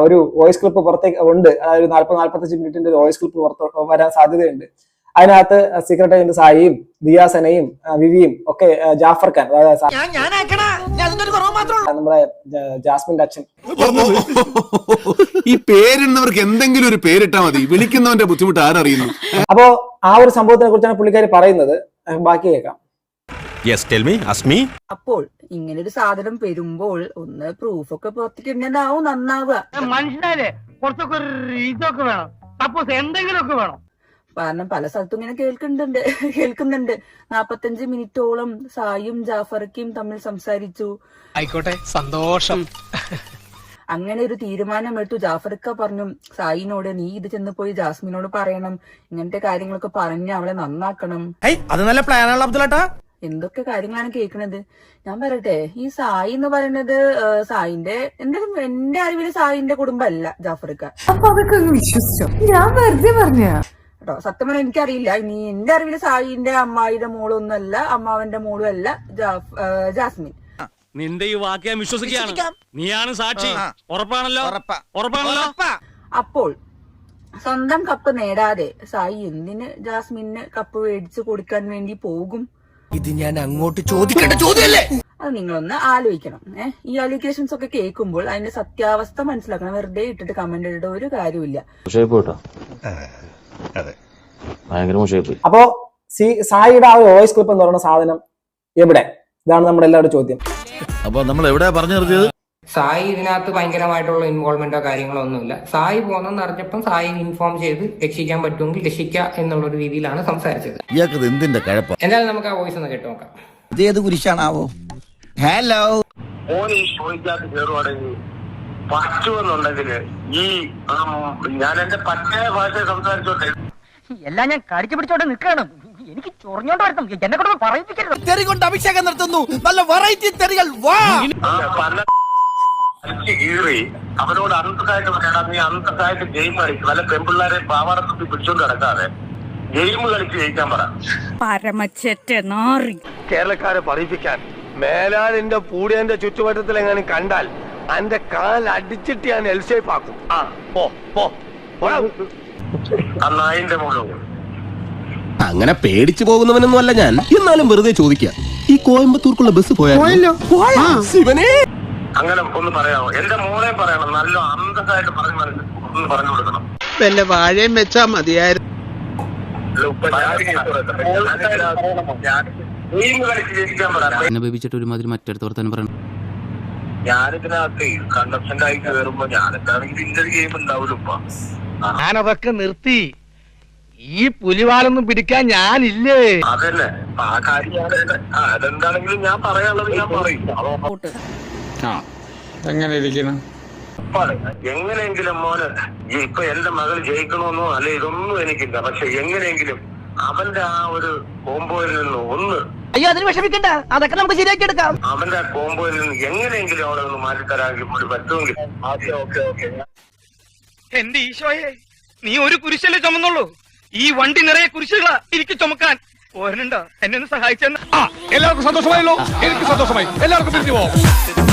ഒരു voice clip പുറത്തേക്ക് ഉണ്ട്. അതായത് നാല്പത് നാല്പത്തഞ്ച് മിനിറ്റിന്റെ ഒരു വോയിസ് ക്ലിപ്പ് പുറത്ത് വരാൻ സാധ്യതയുണ്ട്. അതിനകത്ത് സീക്രട്ട് ഏജന്റ് സായിയും ദിയാസനയും വിവിയും ഒക്കെ ജാഫർ ഖാൻ നമ്മുടെ ജാസ്മിന്റെ അച്ഛൻ. ഈ പേരിടുന്നവർക്ക് എന്തെങ്കിലും ഒരു പേരിട്ടാ മതി. വിളിക്കുന്നവന്റെ ബുദ്ധിമുട്ട് ആരറിയുന്നു? അപ്പോ ആ ഒരു സംഭവത്തിനെ കുറിച്ചാണ് പുള്ളിക്കാരി പറയുന്നത്. ബാക്കി കേൾക്കാം. യെസ് ടെൽ മീ അസ്മി അപ്പോൾ ഇങ്ങനെ ഒരു സാധനം വരുമ്പോൾ ഒന്ന് പ്രൂഫ് ഒക്കെ പുറത്തിട്ടുണ്ടാവും നന്നാവുക. മനുഷ്യരെ കുറച്ചൊക്കെ ഒരു ഇതൊക്കെ വേണം. സപ്പോസ് എന്തെങ്കിലുമൊക്കെ വേണം. കാരണം പല സ്ഥലത്തും ഇങ്ങനെ കേൾക്കുന്നുണ്ട് കേൾക്കുന്നുണ്ട്. നാപ്പത്തഞ്ച് മിനിറ്റോളം സായും ജാഫർക്കും തമ്മിൽ സംസാരിച്ചു. ആയിക്കോട്ടെ സന്തോഷം. അങ്ങനെ ഒരു തീരുമാനമെടുത്തു ജാഫർക്ക പറഞ്ഞു സായിനോട് നീ ഇത് ചെന്ന് പോയി ജാസ്മിനോട് പറയണം. ഇങ്ങനത്തെ കാര്യങ്ങളൊക്കെ പറഞ്ഞ് അവളെ നന്നാക്കണം. അത് നല്ല പ്ലാനാണ് അബ്ദുള്ളട്ടാ. എന്തൊക്കെ കാര്യങ്ങളാണ് കേൾക്കുന്നത് ഞാൻ പറയട്ടെ ഈ സായി എന്ന് പറയുന്നത് സായിന്റെ എന്റെ എന്റെ അറിവിൽ സായിന്റെ കുടുംബമല്ല ജാഫർക്ക. അപ്പൊ അതൊക്കെ വിശ്വസിച്ചോ? ഞാൻ വെറുതെ പറഞ്ഞ കേട്ടോ സത്യം പറഞ്ഞാൽ എനിക്കറിയില്ല. ഇനി എന്റെ അറിവിൽ സായിന്റെ അമ്മായിയുടെ മോളൊന്നും അല്ല അമ്മാവന്റെ മോളും അല്ല ജാസ്മിൻ. നിന്റെ ഈ വാക്ക് ഞാൻ വിശ്വസിക്കുകയാണ്. നീയാണ് സാക്ഷി. ഉറപ്പാണല്ലോ? ഉറപ്പാണല്ലോ? അപ്പോൾ സ്വന്തം കപ്പ് നേടാതെ സായി എന്തിന് ജാസ്മിന് കപ്പ് മേടിച്ചു കൊടുക്കാൻ വേണ്ടി പോകും? ഇത് ഞാൻ അങ്ങോട്ട് ചോദിക്കേണ്ട ചോദ്യമല്ലേ? അത് നിങ്ങളൊന്ന് ആലോചിക്കണം. ഏഹ് ഈ അലിഗേഷൻസ് ഒക്കെ കേൾക്കുമ്പോൾ അതിന്റെ സത്യാവസ്ഥ മനസ്സിലാക്കണം. വെറുതെ ഇട്ടിട്ട് കമന്റ് ഇടേണ്ട ഒരു കാര്യമില്ല അപ്പോ സി സായിയുടെ ആ ഒരു വോയിസ് ക്ലിപ്പ് എന്ന് പറയുന്ന സാധനം എവിടെ? ഇതാണ് നമ്മുടെ എല്ലാവരുടെ ചോദ്യം. അപ്പൊ നമ്മൾ എവിടെ പറഞ്ഞു നിർത്തിയത്? സായി ഇതിനകത്ത് ഭയങ്കരമായിട്ടുള്ള ഇൻവോൾവ്മെന്റോ കാര്യങ്ങളോ ഒന്നുമില്ല. സായി പോകുന്നെന്ന് അറിഞ്ഞപ്പം സായി ഇൻഫോം ചെയ്ത് രക്ഷിക്കാൻ പറ്റുമെങ്കിൽ രക്ഷിക്കുക എന്നുള്ള ഒരു രീതിയിലാണ് സംസാരിച്ചത്. ഇയാൾക്ക് എന്തിന്റെ കഴപ്പ? എന്തായാലും നമുക്ക് ആ വോയിസ് ഒന്ന് കേട്ട് നോക്കാം. ഇതേത് കുരിശാണാവോ? ഹലോ ഓൻ ഈ ഷോയ്ക്കകത്ത് കയറുവാണെങ്കിൽ പറ്റുമെന്നുണ്ടെങ്കിൽ ഈ ഞാൻ എന്റെ പറ്റയ ഭാഷ സംസാരിച്ചോട്ടെ. എല്ലാം ഞാൻ കടിച്ചു പിടിച്ചോണ്ട് നിൽക്കണം എനിക്ക് ചൊറിഞ്ഞോണ്ട് വരുത്തും എന്നെ കൊണ്ട് പറയിപ്പിക്കരുത്. തെറി കൊണ്ട് അഭിഷേകം നടത്തുന്നു. നല്ല വെറൈറ്റി തെറികൾ വാ. അടിച്ച് കീറി അവരോട് അന്തസ്സായിട്ട് പറയണം നീ അന്തസ്സായിട്ട് ഗെയിം കളിക്കും. വല്ല പെൺപിള്ളേരെ പാവാടത്തുമ്പി പിടിച്ചോണ്ട് കിടക്കാതെ ഗെയിം കളിച്ച് ജയിക്കാൻ പറ. പരമച്ചെറ്റ നാറി. കേരളക്കാരെ പറയിപ്പിക്കാൻ. മേലാലിന്റെ പൂടിയന്റെ ചുറ്റുവട്ടത്തിൽ എങ്ങനെ കണ്ടാൽ അന്റെ കാൽ അടിച്ചിട്ട് ഞാൻ എൽ ഷേപ്പ് ആക്കും. ആ പോ പോ. നായിന്റെ മുകളിൽ അങ്ങനെ പേടിച്ചു പോകുന്നവനൊന്നും അല്ല ഞാൻ. എന്നാലും വെറുതെ ചോദിക്കാം. ഈ കോയമ്പത്തൂർക്കുള്ള ബസ് പോയാലോ ശിവനെ. അങ്ങനെ ഒന്ന് പറയാമോ? എന്റെ മോനെ പറയണം. നല്ല അന്തസ്സായിട്ട് പറഞ്ഞു ഒന്ന് പറഞ്ഞു കൊടുക്കണം. വല്ല വാഴയും വെച്ചാ മതിയായിരുന്നു. അനുഭവിച്ചിട്ട് ഒരുമാതിരി മറ്റടുത്ത് വർത്താനം പറയണം. ഞാനിതിനകത്ത് കണ്ടസ്റ്റന്റ് ആയി കയറുമ്പോ ഞാനെന്താണെങ്കിൽ ഇതിന്റെ ഗെയിം ഉണ്ടാവില്ല ഞാനതൊക്കെ നിർത്തി. ഈ പുലിവാലൊന്നും പിടിക്കാൻ ഞാനില്ലേ? ആ കാര്യം എന്റെ- അതെന്താണെങ്കിലും ഞാൻ പറയാനുള്ളത് ഞാൻ പറയും. എങ്ങനെ ഇരിക്കണം. എങ്ങനെയെങ്കിലും മോന് ഇപ്പൊ എന്റെ മകൾ ജയിക്കണമെന്നോ അല്ലെ ഇതൊന്നും എനിക്കില്ല. പക്ഷെ എങ്ങനെയെങ്കിലും അവന്റെ ആ ഒരു കോമ്പോയിൽ നിന്ന് ഒന്ന് അയ്യോ അതിന് വിഷമിക്കണ്ട. അതൊക്കെ നമുക്ക് ശരിയാക്കി എടുക്കാം. അവന്റെ ആ കോമ്പോയിൽ നിന്ന് എങ്ങനെയെങ്കിലും അവളെ ഒന്ന് മാറ്റിത്തരാമെങ്കിൽ കൂടി പറ്റുമെങ്കിൽ. Okay okay okay. എന്റെ ഈശോയെ നീ ഒരു കുരിശല്ലേ ചുമന്നുള്ളൂ? ഈ വണ്ടി നിറയെ കുരിശുകളാ എനിക്ക് ചുമക്കാൻ. ഓരനുണ്ടോ എന്നെ ഒന്ന് സഹായിച്ചെന്ന്. എല്ലാവർക്കും സന്തോഷമായല്ലോ. എനിക്ക് സന്തോഷമായി. എല്ലാവർക്കും പിരിഞ്ഞു പോവാം.